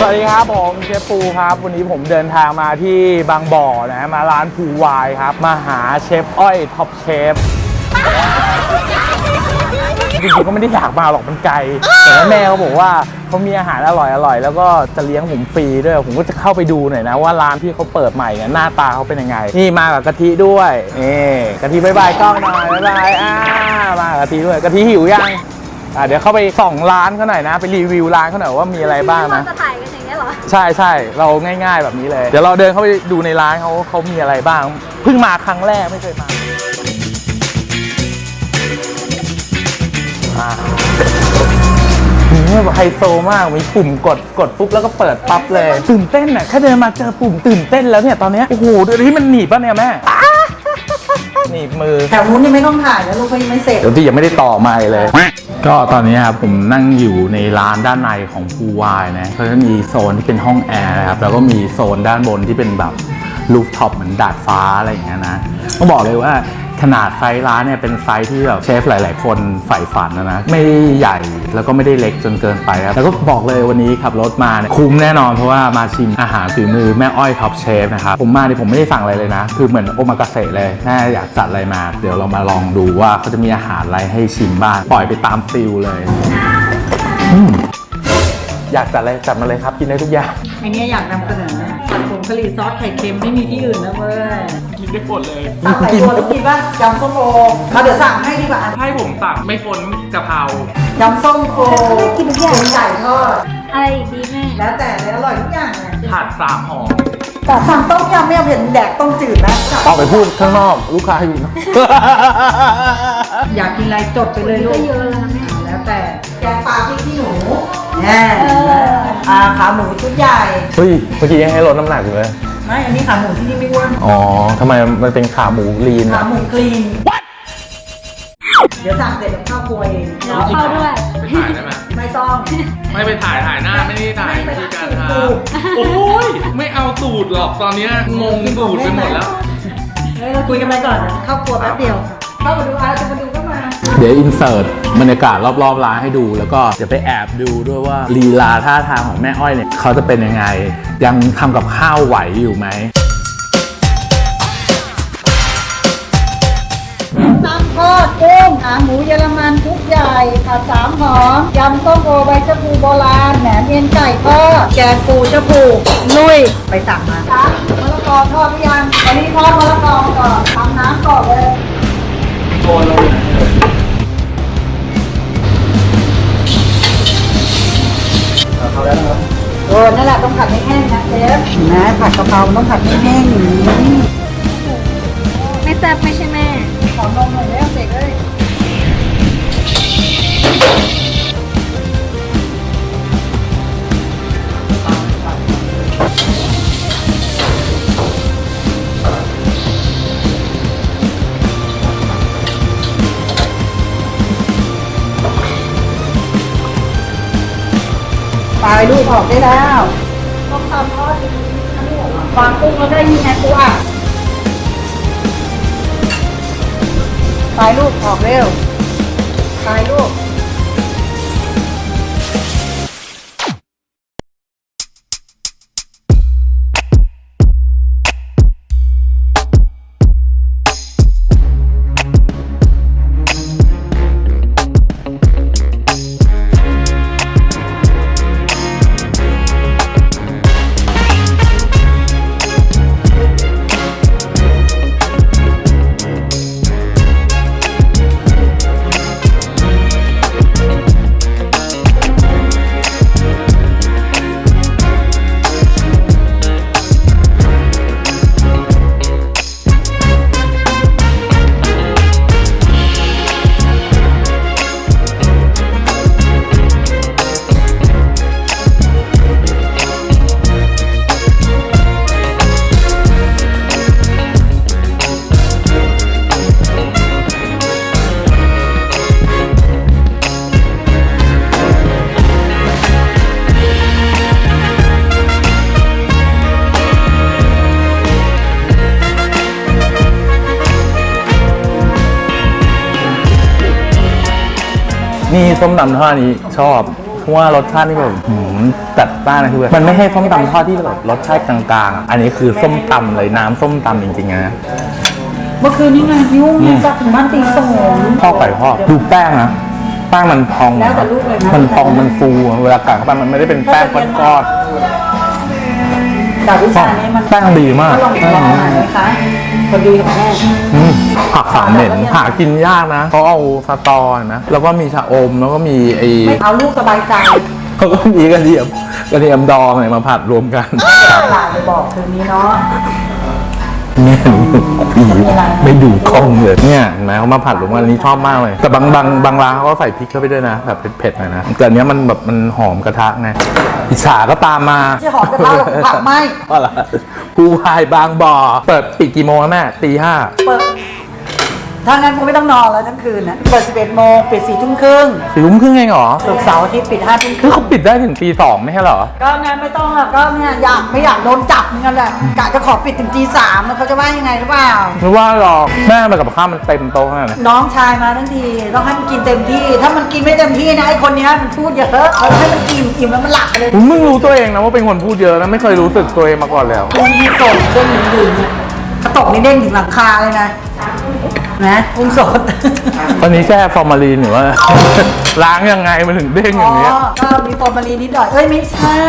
สวัสดีครับผมเชฟปูครับ วันนี้ผมเดินทางมาที่บางบ่อนะมาร้านภูวายครับ มาหาเชฟอ้อยท็อปเชฟจริงๆก็ไม่ได้อยากมาหรอกมันไกล แต่ว่าแม่เขาบอกว่าเขามีอาหารอร่อยอร่อยๆแล้วก็จะเลี้ยงผมฟรีด้วย ผมก็จะเข้าไปดูหน่อยนะ ว่าร้านที่เขาเปิดใหม่เนี่ยหน้าตาเขาเป็นยังไง นี่มากับกะทิด้วยนี่กะทิบายบายกล้องหน่อยบายบายอ่ามากับกะทิด้วยกะทิหิวยัง อะเดี๋ยวเข้าไปส่องร้านเขาหน่อยนะ ไปรีวิวร้านเขาหน่อยว่ามีอะไรบ้างนะ จะถ่ายกันอย่างเงี้ยเหรอ ใช่ใช่เราง่ายๆแบบนี้เลย เดี๋ยวเราเดินเข้าไปดูในร้านเขาเขามีอะไรบ้าง เพิ่งมาครั้งแรกไม่เคยมาอ่านี่แบบไฮโซมากมีปุ่มกดกดปุ๊บแล้วก็เปิดปั๊บเลย ตื่นเต้นอะแค่เดินมาเจอปุ่มตื่นเต้นแล้วเนี่ยตอนเนี้ยโอ้โหดูที่มันหนีบป่ะเนี่ยแม่หนีบมือ แถวนู้นยังไม่ต้องถ่ายแล้วลูกเขายังไม่เสร็จ เดี๋ยวที่ยังไม่ได้ต่อไมค์เลย ก็ตอนนี้ครับผมนั่งอยู่ในร้านด้านในของพูวายนะเขาจะมีโซนที่เป็นห้องแอร์นะครับแล้วก็มีโซนด้านบนที่เป็นแบบลูฟท็อปเหมือนดาดฟ้าอะไรอย่างเงี้ยนะต้องบอกเลยว่า ขนาดไซส์ร้านเนี่ยเป็นไซส์ที่แบบเชฟหลาย ๆ คนใฝ่ฝันนะนะไม่ใหญ่แล้วก็ไม่ได้เล็กจนเกินไปครับแล้วก็บอกเลยวันนี้ขับรถมาเนี่ยคุ้มแน่นอนเพราะว่ามาชิมอาหารฝีมือแม่อ้อยท็อปเชฟนะครับผมมาเนี่ยผมไม่ได้สั่งอะไรเลยนะ คือเหมือนโอมากาเสะเลยแม่อยากจัดอะไรมา เดี๋ยวเรามาลองดูว่าเขาจะมีอาหารอะไรให้ชิมบ้างปล่อยไปตามฟิลเลยอืมอยากจัดอะไรจัดมาเลยครับกินได้ทุกอย่างไอเนี้ยอยากนำเสนอผัดผงกะหรี่ซอสไข่เค็มไม่มีที่อื่นนะเว้ย กินได้หมดเลยเอาไข่ตัวแล้วกินป่ะยำส้มโอเขาเดี๋ยวสั่งให้ดีกว่าให้ผมสั่งไม่พ้นกะเพรายำส้มโอกินทุกอย่างไก่ทอดอะไรอีกดีแม่แล้วแต่เลยอร่อยทุกอย่างเลยผัดสามห่อแต่สั่งต้มยำไม่เอาเผ็ดแดกต้มจืดนะออกไปพูดข้างนอกลูกค้าอยู่นะอยากกินอะไรจดไปเลยลูก็กเยอะแล้วนะแม่แล้วแต่แกงปลาพริกขี้หนูแน่เอออ่าขาหมูชุดใหญ่เฮ้ยเมื่อกี้ยังให้ลดน้ำหนักอยู่เลย ไม่ อันนี้ขาหมูที่นี่ไม่อ้วนอ๋อทำไมมันเป็นขาหมูลีนขาอะหมูคลีน เดี๋ยวสั่งเสร็จเดี๋ยวเข้าครัวเองแล้วเข้าด้วย ไปถ่ายได้ไหมไม่ต้อง ไม่ไปถ่ายถ่ายหน้าไม่ได้ถ่ายวิธีการทสูตรำโอ้ยไม่เอาสูตรหรอกตอนเนี้ยงงสูตรไปหมดแล้ว เฮ้ยเราคุยกันไปก่อนนะเข้าครัวแป๊บเดียวเข้ามาดูอาจะมาดูก็มา เดี๋ยวอินเสิร์ตบรรยากาศรอบๆร้านให้ดู แล้วก็เดี๋ยวไปแอบดูด้วยว่าลีลาท่าทางของแม่อ้อยเนี่ยเขาจะเป็นยังไง ยังทำกับข้าวไหวอยู่ไหมน้ำทอดกุ้งขาหมูเยอรมันทุกใหญ่ผัดสามหอมยำส้มโอใบชะพูโบราณแหนมเอ็นไก่ทอดแกงปูชะพูลุยไปสั่งมาจ้ามะละกอทอดหรือยังวันนี้ทอดมะละกอก่อนทำน้ำก่อนเลยโอ้นั่นแหละต้องผัดให้แห้งนะเชฟนะผัดกะเพราต้องผัดให้แห้งอย่างนี้ไม่แซ่บไม่ใช่แม่ขอนมหน่อยแล้วเด็กเอ้ย ออกได้แล้วต้องทำทอดดีๆนะลูกวางกุ้งแล้วได้ยังไงกูอะตายลูกออกเร็วตายลูก นี่ส้มตำท่านี้ชอบ เพราะว่ารสชาตินี่แบบหืมจัดจ้านนะคือแบบมันไม่ให้ส้มตำทอดที่แบบรสชาติกลางๆอะอันนี้คือส้มตำเลยน้ำส้มตำจริงๆนะเมื่อคืนนี้งานยุ่งกลับถึงบ้านตีสองข้าวไก่ทอดดูแป้งนะแป้งมันพอง แล้วแต่ลูกเลยนะ มันพองมันฟูเวลากัดเข้าไปมันไม่ได้เป็นแป้งก้อน แต่วิชานี้มันๆแป้งดีมากก็ลองลองหน่อยไหมคะพอดีกับแม่อืมผักสามเหม็นหากินยากนะเขาเอาสตอนะแล้วก็มีชะอมแล้วก็มีไอไม่เอาลูกสบายใจเขาก็มีกระเทียมกระเทียมดองอะไรมาผัดรวมกันครับหลานไปบอกคืนนี้เนาะ แม่หนูผีไม่ดูกล้องเลยเนี่ยเห็นไหมเขามาผัดรวมกันอันนี้ชอบมากเลย แต่บางบางบางร้านเขาก็ใส่พริกเข้าไปด้วยนะ แบบเผ็ดๆหน่อยนะแต่อันเนี้ยมันแบบมันหอมกระทะไงอิจฉาก็ตามมาไม่ใช่หอมกระทะหรอกผักไหม้ว่าล่ะผู้วายบางบ่อเปิดปิดกี่โมงอะแม่ตีห้า เปิด ถ้างั้นคงไม่ต้องนอนแล้วทั้งคืนนะเปิด 11 โมงปิด 4 ทุ่มครึ่งสี่ทุ่มครึ่งเองเหรอศุกร์เสาร์อาทิตย์ปิด 5 ทุ่มคคืรึ่องเขาปิดได้ถึงตีสองไม่ใช่เหรอ ก็งั้นไม่ต้องหรอกก็เนี่ยอยากไม่อยากโดนจับเหมือนกันแหละกะจะขอปิดถึงตีสามแล้วเขาจะว่ายังไงหรือเปล่า ไม่ว่าหรอกแม่มากับข้าวมันเต็มโต๊ะขนาดนั้นน้องชายมาทั้งทีต้องให้มันกินเต็มที่ ถ้ามันกินไม่เต็มที่นะไอ้คนเนี้ยมันพูดเยอะเราให้มันอิ่มอิ่มแล้วมันหลับไปเลยผมเพิ่งรู้ตัวเองนะว่าเป็นคนพูดเยอะนะไม่เคยรู้สึกตัวเองมาก่อนแล้วกุ้งสดเด้งดึงๆเนี่ยกระตกนี่เด้งถึงหลังคาเลยนะ นะกุ้งสดตอนนี้แช่ฟอร์มาลีนหรือว่า ล้างยังไงมันถึงเด้งอย่างเงี้ย ก็มีฟอร์มาลีนนิดหน่อย เอ้ยไม่ใช่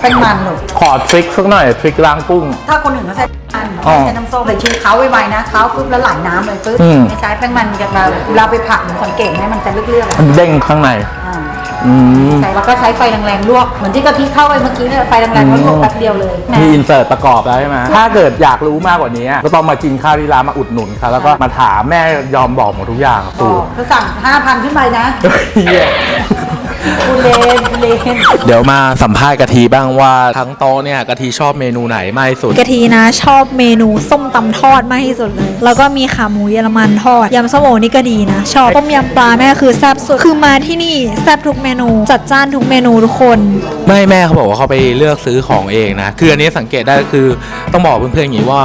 เป็นมันหนูกขอทริคสักหน่อยทริคล้างกุ้ง ถ้าคนอื่นเขาใช้มันอ๋อใช้น้ำส้มใส่ชื่อเขาไวๆนะเขาปุ๊บแล้วไหลน้ำเลยปุ๊บอืมไม่ใช้แป้งมันกับเราเราไปผัดหนูสังเกตไหมมันจะเลือกๆอะมันเด้งข้างใน อ่าอืมใช่แล้วก็ใช้ไฟแรงๆลวกเหมือนที่กะทิเข้าไปเมื่อกี้เนี่ยไฟแรงๆก็ลวกแป๊บเดียวเลยนะ มีอินเสิร์ตประกอบแล้วใช่ไหมถ้าเกิดอยากรู้มากกว่านี้ ก็ต้องมากินข้าวที่ร้านมาอุดหนุนค่ะแล้วก็มาถามแม่ยอมบอกหมดทุกอย่างอ๋สูอตรถ้าสั่ง 5,000 ขึ้นไปนะ เหี้ย คุณเลนคุณเลนเดี๋ยวมาสัมภาษณ์กะทิบ้างว่าทั้งโต๊ะเนี่ยกะทิชอบเมนูไหนมากที่สุด กะทินะชอบเมนูส้มตำทอดมากที่สุดเลย แล้วก็มีขาหมูเยอรมันทอดยำส้มโอนี่ก็ดีนะ ชอบต้มยำปลาแม่คือแซ่บสุดคือมาที่นี่แซ่บทุกเมนู จัดจ้านทุกเมนูทุกคน ไม่แม่เขาบอกว่าเขาไปเลือกซื้อของเองนะ คืออันนี้สังเกตได้ก็คือต้องบอกเพื่อนๆอย่างนี้ว่า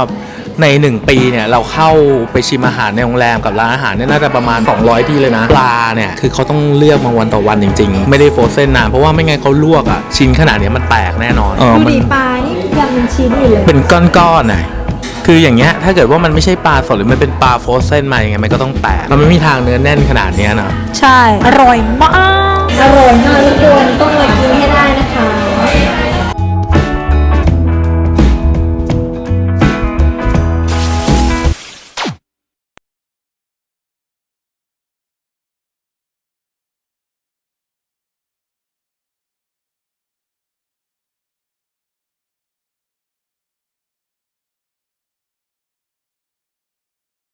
ใน 1 ปีเนี่ยเราเข้าไปชิมอาหารในโรงแรมกับร้านอาหารเนี่ยน่าจะประมาณ 200 ที่เลยนะ ปลาเนี่ยคือเขาต้องเลือกมาวันต่อวันจริง ๆ ไม่ได้โฟรเซนนานเพราะว่าไม่งั้นเขาลวกอะชิ้นขนาดเนี้ยมันแตกแน่นอนเออดูมันดีปลานี่ยำเป็นชิ้นอยู่เลยเป็นก้อนๆน่ะคืออย่างเงี้ยถ้าเกิดว่ามันไม่ใช่ปลาสดหรือมันเป็นปลาโฟรเซนมาอย่างเงี้ยมันก็ต้องแตกมันไม่มีทางเนื้อแน่นขนาดเนี้ยนะ ใช่ อร่อยมาก อร่อยมากทุกคนต้อง